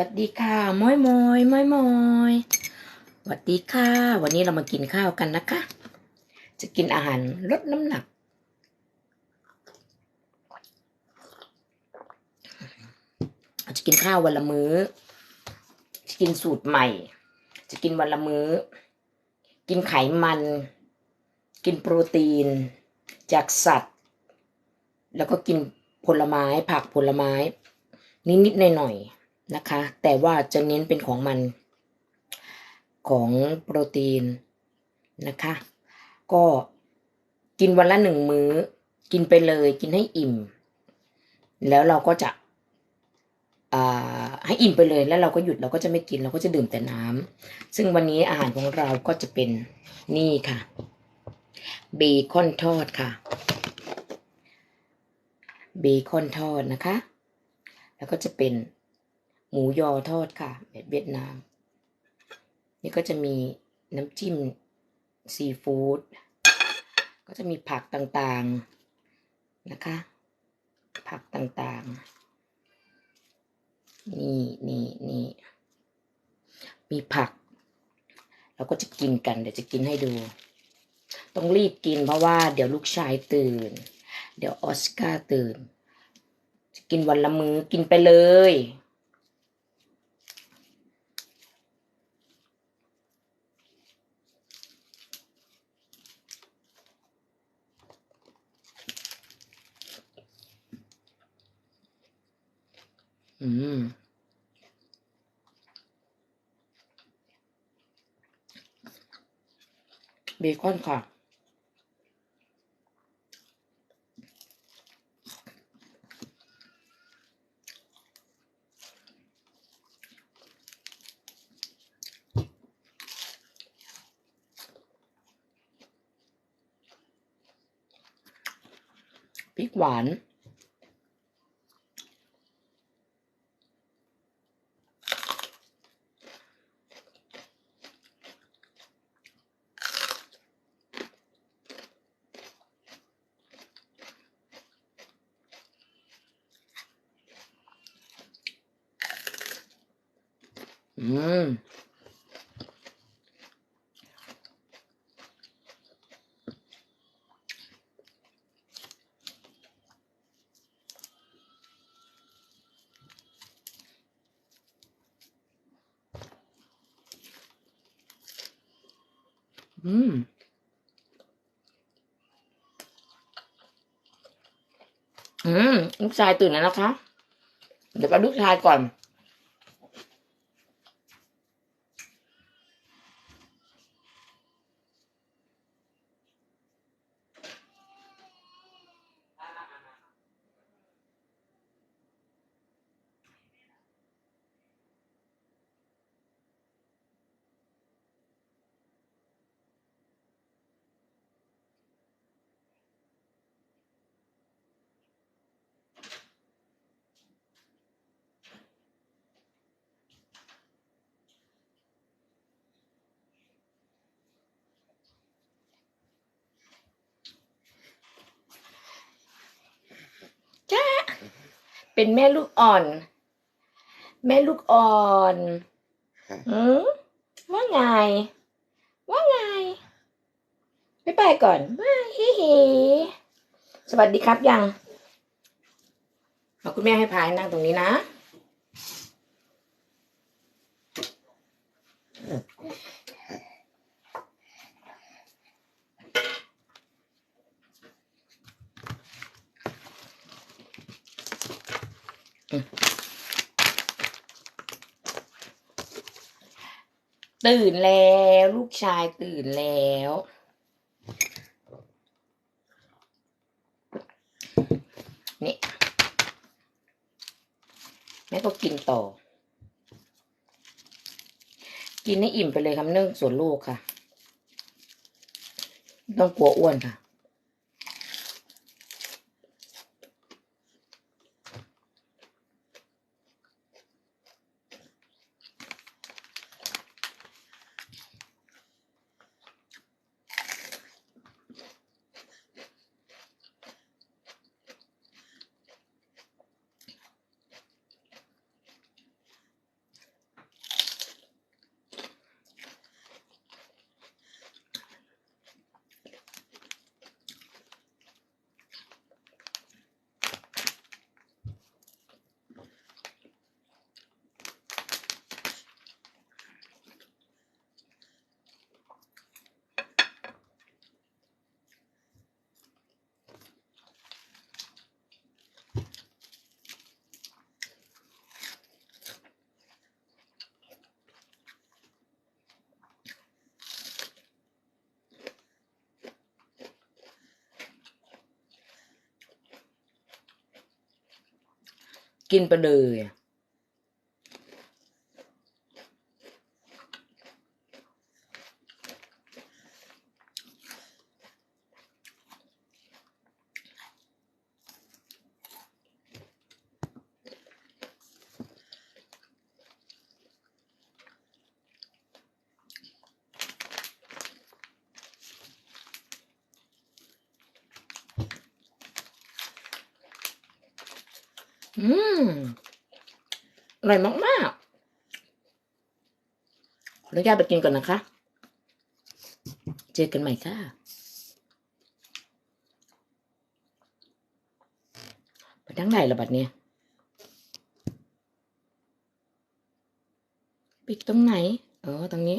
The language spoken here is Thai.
วัสดีค่ะมอยมอยมอยมอยสวัสดีค่ะ วันนี้เรามากินข้าวกันนะคะ จะกินอาหารลดน้ำหนัก จะกินข้าววันละมือ้อ จะกินสูตรใหม่ จะกินวันละมื้อ กินไขมัน กินโปรตีน จากสัตว์ แล้วก็กินผลไม้ผักผลไม้นิดๆหน่อยๆ นะคะ แต่ว่าจะเน้นเป็นของมันของโปรตีนนะคะ ก็กินวันละหนึ่งมื้อ กินไปเลยกินให้อิ่ม แล้วเราก็จะให้อิ่มไปเลยแล้วเราก็หยุดเราก็จะไม่กินเราก็จะดื่มแต่น้ำซึ่งวันนี้อาหารของเราก็จะเป็นนี่ค่ะเบคอนทอดค่ะเบคอนทอดนะคะ แล้วก็จะเป็น หมูยอทอดค่ะแบบเวียดนาม นี่ก็จะมีน้ำจิ้มซีฟู้ดก็จะมีผักต่างๆนะคะ ผักต่างๆ นี่นี่นี่มีผัก เราก็จะกินกันเดี๋ยวจะกินให้ดู ต้องรีบกินเพราะว่าเดี๋ยวลูกชายตื่น เดี๋ยวออสการ์ตื่น จะกินวันละมือ้อกินไปเลย อืมเบคอนค่ะ พริกหวาน อืมอืมอืมลูกชายตื่นแล้วนะคะ เดี๋ยวไปลูกชายก่อน จ้า เป็นแม่ลูกอ่อน แม่ลูกอ่อนอืมว่าไง ว่าไงไปไปก่อนบายฮิฮิสวัสดีครับยังเอาคุณแม่ให้พายนั่งตรงนี้นะ ตื่นแล้ว ลูกชายตื่นแล้ว นี่ แม่ก็กินต่อ กินให้อิ่มไปเลยครับเนื่องส่วนลูกค่ะ ต้องกลัวอ้วนค่ะ กินไปเลย อืมอร่อยมากๆขออนุญาตไปกินก่อนนะคะ เจอกันใหม่ค่ะ ไปทั้งไหนละบัดเนี้ยปิดตรงไหน เออ ตรงนี้